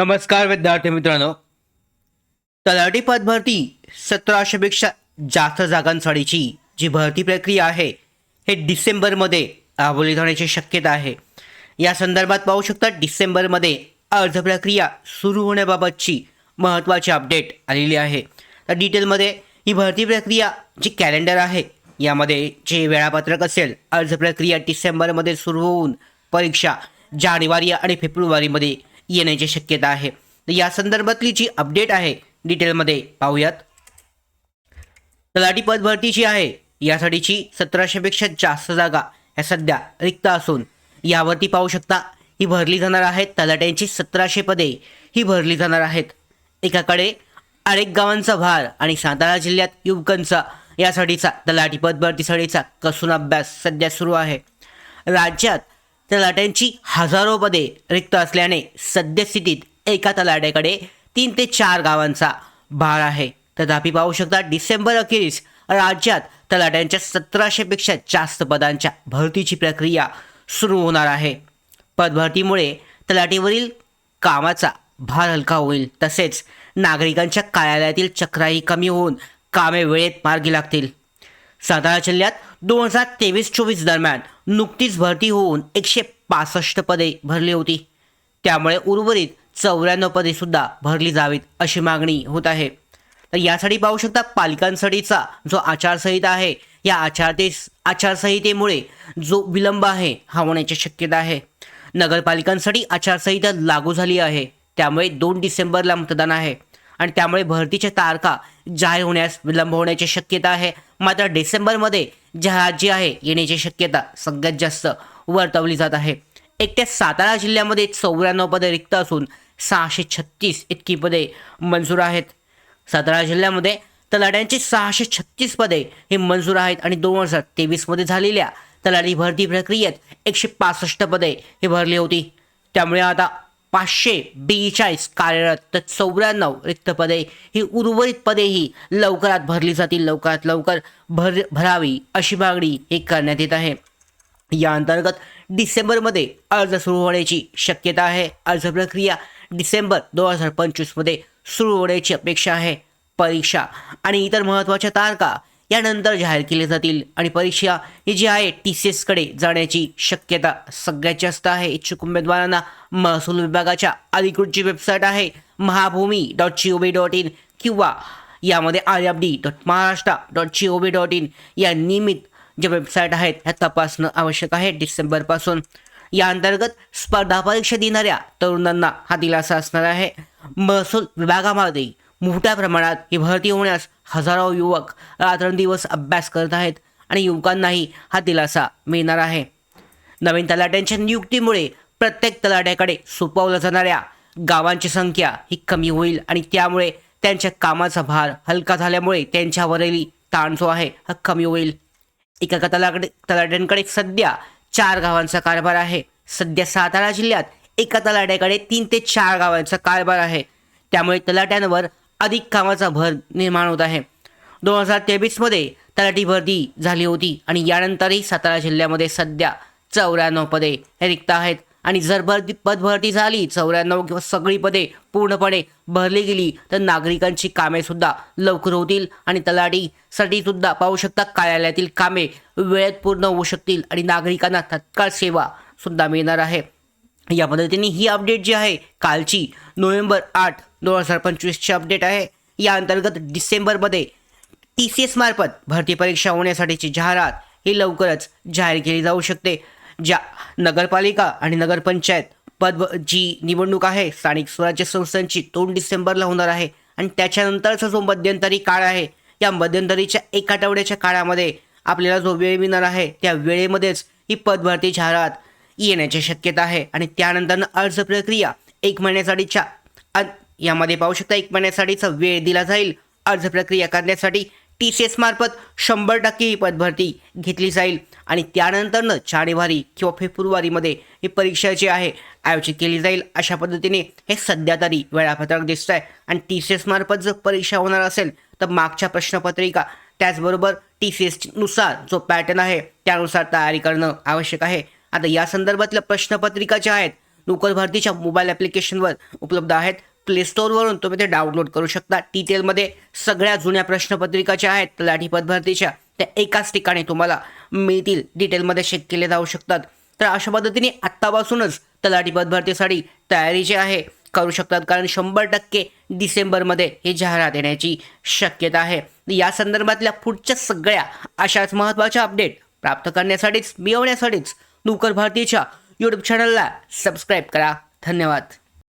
नमस्कार विद्यार्थी मित्रांनो. तलाठी पद भरती सतराशेपेक्षा जास्त जागांसाठीची जी भरती प्रक्रिया आहे हे डिसेंबरमध्ये राबवली जाण्याची शक्यता आहे. या संदर्भात पाहू शकता डिसेंबरमध्ये अर्ज प्रक्रिया सुरू होण्याबाबतची महत्त्वाची अपडेट आलेली आहे. तर डिटेलमध्ये ही भरती प्रक्रिया जी कॅलेंडर आहे यामध्ये जे वेळापत्रक असेल अर्ज प्रक्रिया डिसेंबरमध्ये सुरू होऊन परीक्षा जानेवारी आणि फेब्रुवारीमध्ये येण्याची शक्यता आहे. तर या संदर्भातली जी अपडेट आहे डिटेलमध्ये पाहूयात. तलाठी पद भरतीची आहे. यासाठीची सतराशेपेक्षा जास्त जागा ह्या सध्या रिक्त असून यावरती पाहू शकता ही भरली जाणार आहेत. तलाट्यांची सतराशे पदे ही भरली जाणार आहेत. एकाकडे अनेक गावांचा भार आणि सातारा जिल्ह्यात युवकांचा यासाठीचा तलाठी पद भरतीसाठीचा कसून अभ्यास सध्या सुरू आहे. राज्यात तलाट्यांची हजारो पदे रिक्त असल्याने सद्यस्थितीत एका तलाट्याकडे तीन ते चार गावांचा भार आहे. तथापि पाहू शकता डिसेंबर अखेरीस राज्यात तलाट्यांच्या सतराशेपेक्षा जास्त पदांच्या भरतीची प्रक्रिया सुरू होणार आहे. पदभरतीमुळे तलाटीवरील कामाचा भार हलका होईल. तसेच नागरिकांच्या कार्यालयातील चक्राही कमी होऊन कामे वेळेत मार्गी लागतील. सातारा जिल्ह्यात दोन हजार तेवीस चोवीस दरम्यान नुकतीच भरती होऊन एकशे पासष्ट पदे भरली होती. त्यामुळे उर्वरित चौऱ्याण्णव पदे सुद्धा भरली जावीत अशी मागणी होत आहे. तर यासाठी पाहू शकता पालिकांसाठीचा जो आचारसंहिता आहे या आचारते आचारसंहितेमुळे जो विलंब आहे हा होण्याची शक्यता आहे. नगरपालिकांसाठी आचारसंहिता लागू झाली आहे. त्यामुळे दोन डिसेंबरला मतदान आहे. आणि त्यामुळे भरतीच्या तारखा जाहीर होण्यास विलंब होण्याची शक्यता आहे. मात्र डिसेंबरमध्ये जहाज जी आहे येण्याची शक्यता सगळ्यात जास्त वर्तवली जात आहे. एकट्या सातारा जिल्ह्यामध्ये चौऱ्याण्णव पदे रिक्त असून सहाशे छत्तीस इतकी पदे मंजूर आहेत. सातारा जिल्ह्यामध्ये तलाट्यांची सहाशे छत्तीस पदे हे मंजूर आहेत आणि दोन हजार तेवीसमध्ये झालेल्या तलाठी भरती प्रक्रियेत एकशे पासष्ट पदे हे भरली होती. त्यामुळे आता पाचशे बेचाळीस कार्यरत तर चौऱ्याण्णव रिक्त पदे ही उर्वरित पदेही लवकरात भरली जातील लवकरात लवकर भर भरावी अशी मागणी हे करण्यात येत आहे. या अंतर्गत डिसेंबरमध्ये अर्ज सुरू होण्याची शक्यता आहे. अर्ज प्रक्रिया डिसेंबर दोन हजार पंचवीसमध्ये सुरू होण्याची अपेक्षा आहे. परीक्षा आणि इतर महत्त्वाच्या तारखा यानंतर जाहीर केले जातील आणि परीक्षा ही जी आहे टी सी एसकडे जाण्याची शक्यता सगळ्यात जास्त आहे. इच्छुक उमेदवारांना महसूल विभागाच्या अधिकृत जी वेबसाईट आहे Mahabhumi dot G O V dot in किंवा यामध्ये I F D dot Maharashtra dot G O V dot in या नियमित ज्या वेबसाईट आहेत ह्या तपासणं आवश्यक आहे. डिसेंबरपासून या अंतर्गत स्पर्धा परीक्षा देणाऱ्या तरुणांना हा दिलासा असणार आहे. महसूल विभागामध्ये मोठ्या प्रमाणात ही भरती होण्यास हजारो युवक रात्रंदिवस अभ्यास करत आहेत आणि युवकांनाही हा दिलासा मिळणार आहे. नवीन तलाट्यांच्या नियुक्तीमुळे प्रत्येक तलाट्याकडे सोपवल्या जाणाऱ्या गावांची संख्या ही कमी होईल आणि त्यामुळे त्यांच्या कामाचा भार हलका झाल्यामुळे त्यांच्यावरील ताण जो आहे हा कमी होईल. एका तलाकडे तलाट्यांकडे सध्या चार गावांचा कारभार आहे. सध्या सातारा जिल्ह्यात एका तलाट्याकडे तीन ते चार गावांचा कारभार आहे. त्यामुळे तलाट्यांवर अधिक कामाचा भर निर्माण होत आहे. दोन हजार तेवीसमध्ये तलाठी भरती झाली होती आणि यानंतरही सातारा जिल्ह्यामध्ये सध्या चौऱ्याण्णव पदे हे रिक्त आहेत आणि जर भरती पदभरती झाली चौऱ्याण्णव किंवा सगळी पदे पूर्णपणे भरली गेली तर नागरिकांची कामे सुद्धा लवकर होतील आणि तलाठीसाठी सुद्धा पाहू शकता कार्यालयातील कामे वेळेत पूर्ण होऊ शकतील आणि नागरिकांना तत्काळ सेवा सुद्धा मिळणार आहे. या पद्धतीने ही अपडेट जी आहे कालची नोव्हेंबर आठ दोन हजार पंचवीसची अपडेट आहे. या अंतर्गत डिसेंबरमध्ये टी सी एस मार्फत भरती परीक्षा होण्यासाठीची जाहिरात ही लवकरच जाहीर केली जाऊ शकते. ज्या नगरपालिका आणि नगरपंचायत पद जी निवडणूक आहे स्थानिक स्वराज्य संस्थांची दोन डिसेंबरला होणार आहे आणि त्याच्यानंतरचा जो मध्यंतरी काळ आहे या मध्यंतरीच्या एक आठवड्याच्या काळामध्ये आपल्याला जो वेळ मिळणार आहे त्या वेळेमध्येच ही पदभरती जाहिरात येण्याची शक्यता आहे. आणि त्यानंतर अर्ज प्रक्रिया एक महिन्यासाठीच्या. यामध्ये पाहू शकता एक महिन्यासाठीचा वेळ दिला जाईल. अर्ज प्रक्रिया करण्यासाठी टी सी एस मार्फत शंभर टक्के ही पदभरती घेतली जाईल. आणि त्यानंतरनं जानेवारी किंवा फेब्रुवारीमध्ये ही परीक्षा जी आहे आयोजित केली जाईल. अशा पद्धतीने हे सध्या तरी वेळापत्रक दिसतं आहे आणि टी सी एस मार्फत जर परीक्षा होणार असेल तर मागच्या प्रश्नपत्रिका त्याचबरोबर टी सी एसनुसार जो पॅटर्न आहे त्यानुसार तयारी करणं आवश्यक आहे. आता या संदर्भातल्या प्रश्नपत्रिका ज्या आहेत नोकर भरतीच्या मोबाईल ॲप्लिकेशनवर उपलब्ध आहेत. प्ले स्टोअरवरून तुम्ही ते डाउनलोड करू शकता. डिटेलमध्ये सगळ्या जुन्या प्रश्नपत्रिका ज्या आहेत तलाठी पद भरतीच्या त्या एकाच ठिकाणी तुम्हाला मिळतील. डिटेलमध्ये चेक केले जाऊ शकतात. तर अशा पद्धतीने आत्तापासूनच तलाठी पदभरतीसाठी तयारी जी आहे करू शकतात. कारण शंभर टक्के डिसेंबरमध्ये हे जाहिरात येण्याची शक्यता आहे. या संदर्भातल्या पुढच्या सगळ्या अशाच महत्त्वाच्या अपडेट प्राप्त करण्यासाठीच मिळवण्यासाठीच नोकर भारतीच्या यूट्यूब चॅनलला सबस्क्राईब करा. धन्यवाद.